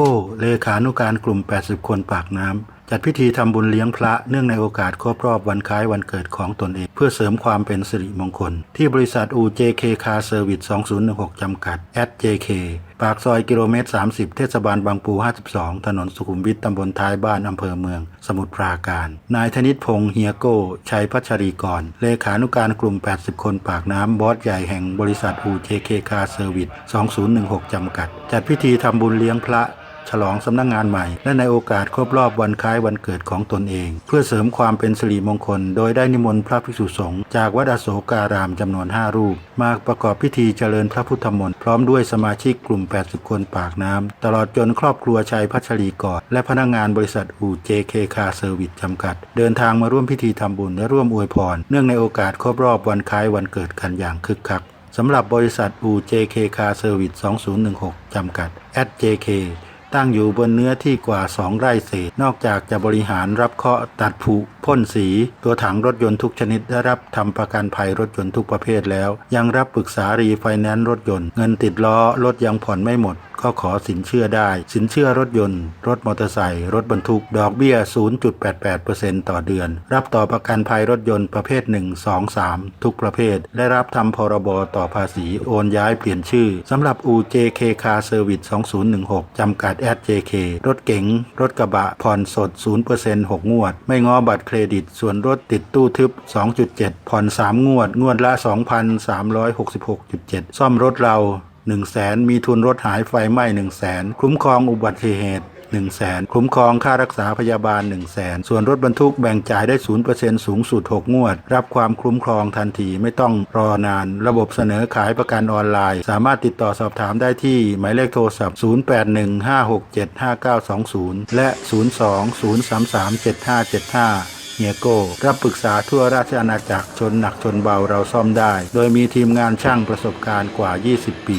ก้เลขานุการกลุ่ม 80 คนปากน้ำจัดพิธีทำบุญเลี้ยงพระเนื่องในโอกาสครบรอบวันคล้ายวันเกิดของตนเอง เพื่อเสริมความเป็นสิริมงคล ที่บริษัท UJK Car Service 2016 จำกัด @JK ปากซอยกิโลเมตร 30 เทศบาลบางปู 52 ถนนสุขุมวิทตำบลท้ายบ้านอำเภอเมือง สมุทรปราการ นายธนิตพงษ์เฮียโก้ ชัยพัชรีกร เลขานุการกลุ่ม 80 คนปากน้ำ บอสใหญ่แห่งบริษัท UJK Car Service 2016 จำกัด จัดพิธีทำบุญเลี้ยงพระ ฉลองสำนักงงานใหม่ และในโอกาสครบรอบวันคล้ายวันเกิดของตนเอง เพื่อเสริมความเป็นสิริมงคล โดยได้นิมนต์พระภิกษุสงฆ์จากวัดอโศการามจำนวน 5 รูป มาประกอบพิธีเจริญพระพุทธมนต์พร้อมด้วยสมาชิกกลุ่ม 80 คนปากน้ำ ตลอดจนครอบครัวชัยพัชรีกอดและพนักงานบริษัทอูเจเคคาเซอร์วิสจำกัด เดินทางมาร่วมพิธีทำบุญและร่วมอวยพร เนื่องในโอกาสครบรอบวันคล้ายวันเกิดกันอย่างคึกคักสำหรับบริษัท UJK Car Service 2016 จำกัด @JK ตั้งอยู่บนเนื้อที่กว่า 2 ไร่เศษ นอกจากจะบริหารรับเคราะห์ตัดผุพ่นสี ตัวถังรถยนต์ทุกชนิดได้รับทำประกันภัยรถยนต์ทุกประเภทแล้ว ยังรับปรึกษารีไฟแนนซ์รถยนต์ เงินติดล้อรถยังผ่อนไม่หมด ก็ขอสินเชื่อได้ สินเชื่อรถยนต์ รถมอเตอร์ไซค์รถบรรทุก ดอกเบี้ย 0.88%ต่อเดือน รับต่อประกันภัยรถยนต์ประเภท 1 2 3 ทุกประเภท ได้รับทำพรบต่อภาษีโอนย้ายเปลี่ยนชื่อสำหรับ UJK Car Service 2016 จำกัด @JK รถเก๋งรถกระบะผ่อนสด 0% 6 งวด ไม่ง้อบัตรเครดิต ส่วนรถติดตู้ทึบ 2.7 ผ่อน 3 งวด งวดละ 2,366.7 ซ่อมรถเรา 1 0 0 0 0แสนมีทุนรถหายไฟไหม้1 0 0 0 0แสนคุ้มครองอุบัติเหตุ1 0 0 0 0แสนคุ้มครองค่ารักษาพยาบาล 1 0 0 0 0แสนส่วนรถบรรทุกแบ่งจ่ายได้ 0%สูงสุด 6 งวด รับความคุ้มครองทันทีไม่ต้องรอนาน ระบบเสนอขายประกันออนไลน์ สามารถติดต่อสอบถามได้ที่ หมายเลขโทรศัพท์ 0815675920 และ 02-033-7575เฮียโก้ รับปรึกษาทั่วราชอาณาจักรชนหนักชนเบาเราซ่อมได้ โดยมีทีมงานช่างประสบการณ์กว่า 20 ปี